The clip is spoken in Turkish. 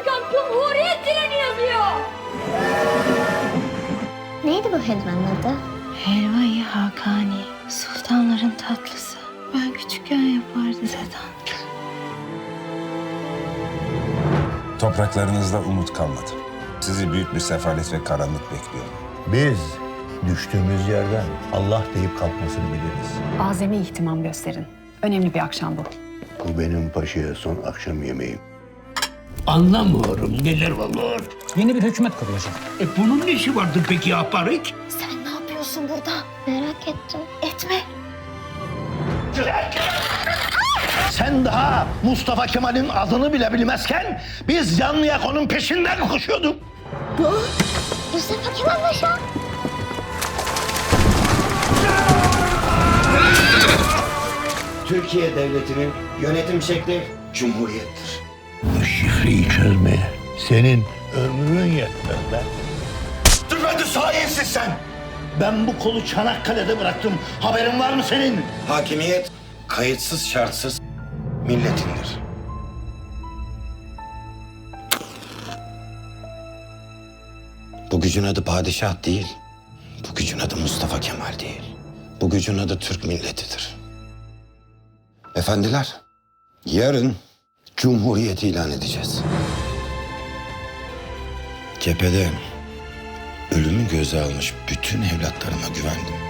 çıkan Cumhuriyet dilini yazıyor. Neydi bu helvanın adı? Helvayı Hakani. Sultanların tatlısı. Ben küçükken yapardı zaten. Topraklarınızda umut kalmadı. Sizi büyük bir sefalet ve karanlık bekliyor. Biz düştüğümüz yerden Allah deyip kalkmasını biliriz. Azami ihtimam gösterin. Önemli bir akşam bu. Bu benim paşaya son akşam yemeğim. Anlamıyorum neler olur. Yeni bir hükümet kurulacak. E bunun ne işi vardır peki Aparik? Sen ne yapıyorsun burada? Merak ettim. Etme. Sen daha Mustafa Kemal'in adını bile bilmezken biz canlı yakonun peşinden koşuyorduk. Mustafa Kemal Paşa. Türkiye Devleti'nin yönetim şekli cumhuriyettir. Şifreyi çözmeye senin ömrün yetmez be. Düpedüz sayesiz sen. Ben bu kolu Çanakkale'de bıraktım. Haberin var mı senin? Hakimiyet kayıtsız şartsız milletindir. Bu gücün adı padişah değil. Bu gücün adı Mustafa Kemal değil. Bu gücün adı Türk milletidir. Efendiler, yarın Cumhuriyet ilan edeceğiz. Cephede ölümü göze almış bütün evlatlarıma güvendim.